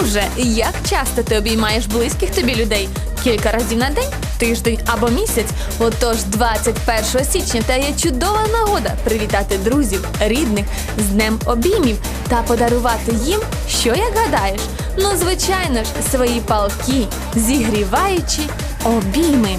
Отже, як часто ти обіймаєш близьких тобі людей? Кілька разів на день, тиждень або місяць. Отож, 21 січня та є чудова нагода привітати друзів, рідних з днем обіймів та подарувати їм, що як гадаєш? Ну, звичайно ж, свої палки, зігріваючи обійми.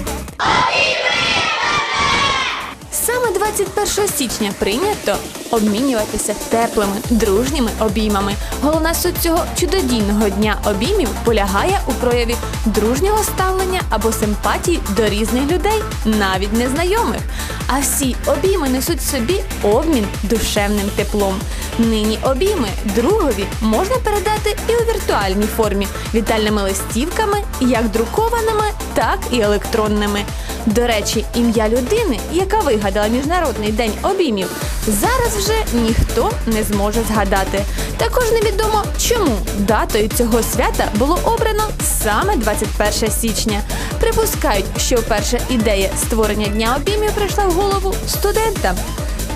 Саме 21 січня прийнято обмінюватися теплими, дружніми обіймами. Головна суть цього чудодійного дня обіймів полягає у прояві дружнього ставлення або симпатії до різних людей, навіть незнайомих. А всі обійми несуть собі обмін душевним теплом. Нині обійми другові можна передати і у віртуальній формі вітальними листівками, як друкованими, так і електронними. До речі, ім'я людини, яка вигадала Міжнародний день обіймів, зараз вже ніхто не зможе згадати. Також невідомо, чому датою цього свята було обрано саме 21 січня. Припускають, що перша ідея створення дня обіймів прийшла в голову студентам.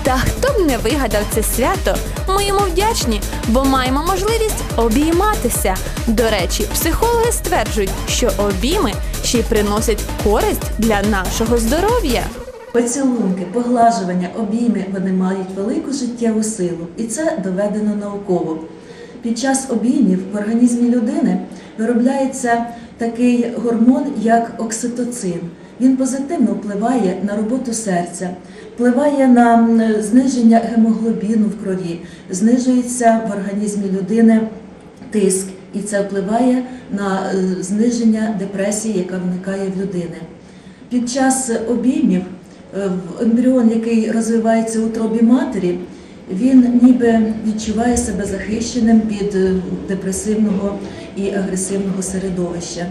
Та хто б не вигадав це свято, ми йому вдячні, бо маємо можливість обійматися. До речі, психологи стверджують, що обійми ще й приносять користь для нашого здоров'я. Поцілунки, поглажування, обійми вони мають велику життєву силу, і це доведено науково. Під час обіймів в організмі людини виробляється такий гормон, як окситоцин. Він позитивно впливає на роботу серця, впливає на зниження гемоглобіну в крові, знижується в організмі людини тиск, і це впливає на е, зниження депресії, яка виникає в людини. Під час обіймів е, ембріон, який розвивається у утробі матері, він ніби відчуває себе захищеним від е, депресивного і агресивного середовища.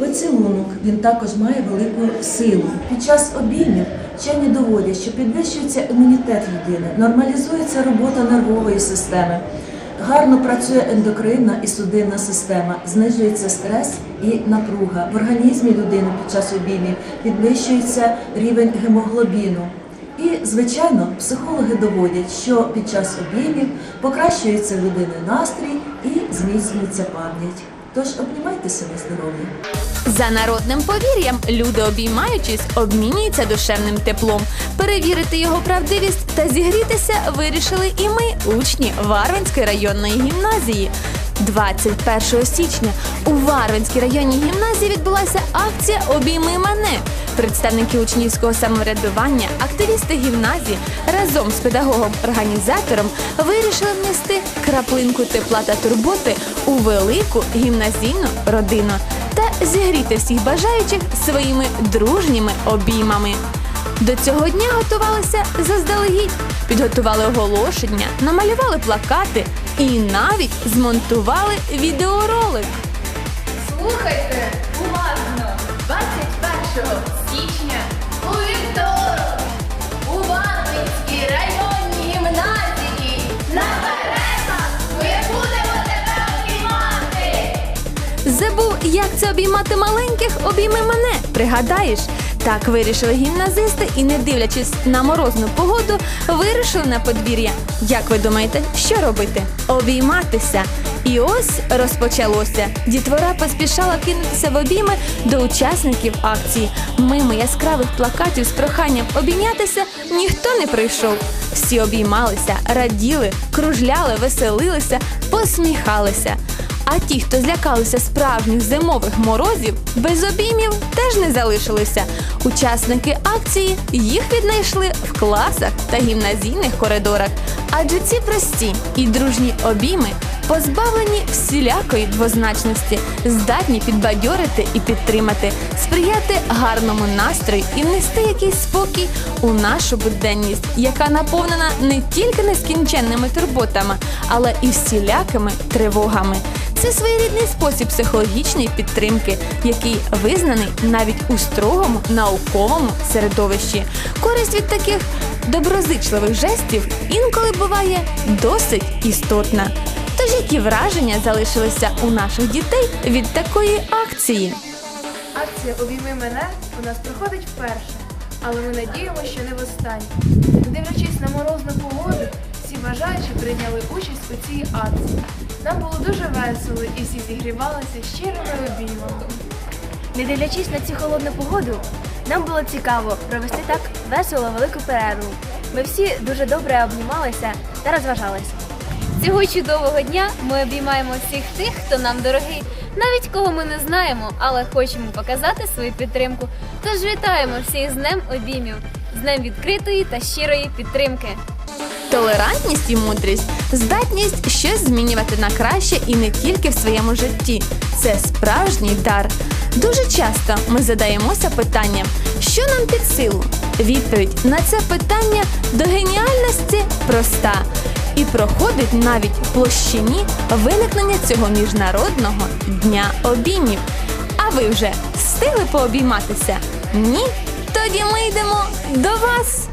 Поцілунок він також має велику силу. Під час обіймів вчені доводять, що підвищується імунітет людини, нормалізується робота нервової системи. Гарно працює ендокринна і судинна система, знижується стрес і напруга. В організмі людини під час обіймів підвищується рівень гемоглобіну. І, звичайно, психологи доводять, що під час обіймів покращується людини настрій і зміцнюється пам'ять. Тож обнімайтеся на здоров'я. За народним повір'ям, люди, обіймаючись, обмінюються душевним теплом. Перевірити його правдивість та зігрітися вирішили і ми, учні Варвинської районної гімназії. 21 січня у Варвинській районній гімназії відбулася акція Обійми мене. Представники учнівського самоврядування, активісти гімназії разом з педагогом-організатором вирішили внести краплинку тепла та турботи у велику гімназійну родину та зігріти всіх бажаючих своїми дружніми обіймами. До цього дня готувалися заздалегідь, підготували оголошення, намалювали плакати і навіть змонтували відеоролик. Слухайте уважно! 21 січня у вівторок у Варвинській районній гімназії на перервах ми будемо тебе обіймати! Забув, як це обіймати маленьких, обійми мене. Пригадаєш? Так вирішили гімназисти і, не дивлячись на морозну погоду, вирішили на подвір'я. Як ви думаєте, що робити? Обійматися. І ось розпочалося. Дітвора поспішала кинутися в обійми до учасників акції. Мимо яскравих плакатів з проханням обійнятися ніхто не прийшов. Всі обіймалися, раділи, кружляли, веселилися, посміхалися. А ті, хто злякалися справжніх зимових морозів, без обіймів теж не залишилися. Учасники акції їх віднайшли в класах та гімназійних коридорах. Адже ці прості і дружні обійми позбавлені всілякої двозначності, здатні підбадьорити і підтримати, сприяти гарному настрою і внести якийсь спокій у нашу буденність, яка наповнена не тільки нескінченними турботами, але і всілякими тривогами. Це своєрідний спосіб психологічної підтримки, який визнаний навіть у строгому науковому середовищі. Користь від таких доброзичливих жестів інколи буває досить істотна. Тож які враження залишилися у наших дітей від такої акції? Акція Обійми мене у нас проходить вперше, але ми надіємося, що не востаннє. Не дивлячись на морозну погоду, всі бажаючі прийняли участь у цій акції. Нам було дуже весело і всі зігрівалися щирими обіймами. Не дивлячись на цю холодну погоду, нам було цікаво провести так весело велику перерву. Ми всі дуже добре обнімалися та розважалися. Цього чудового дня ми обіймаємо всіх тих, хто нам дорогий, навіть кого ми не знаємо, але хочемо показати свою підтримку. Тож вітаємо всіх з Днем обіймів, з Днем відкритої та щирої підтримки. Толерантність і мудрість здатність щось змінювати на краще і не тільки в своєму житті. Це справжній дар. Дуже часто ми задаємося питанням, що нам під силу. Відповідь на це питання до геніальності проста і проходить навіть в площині виникнення цього міжнародного дня обіймів. А ви вже встигли пообійматися? Ні? Тоді ми йдемо до вас.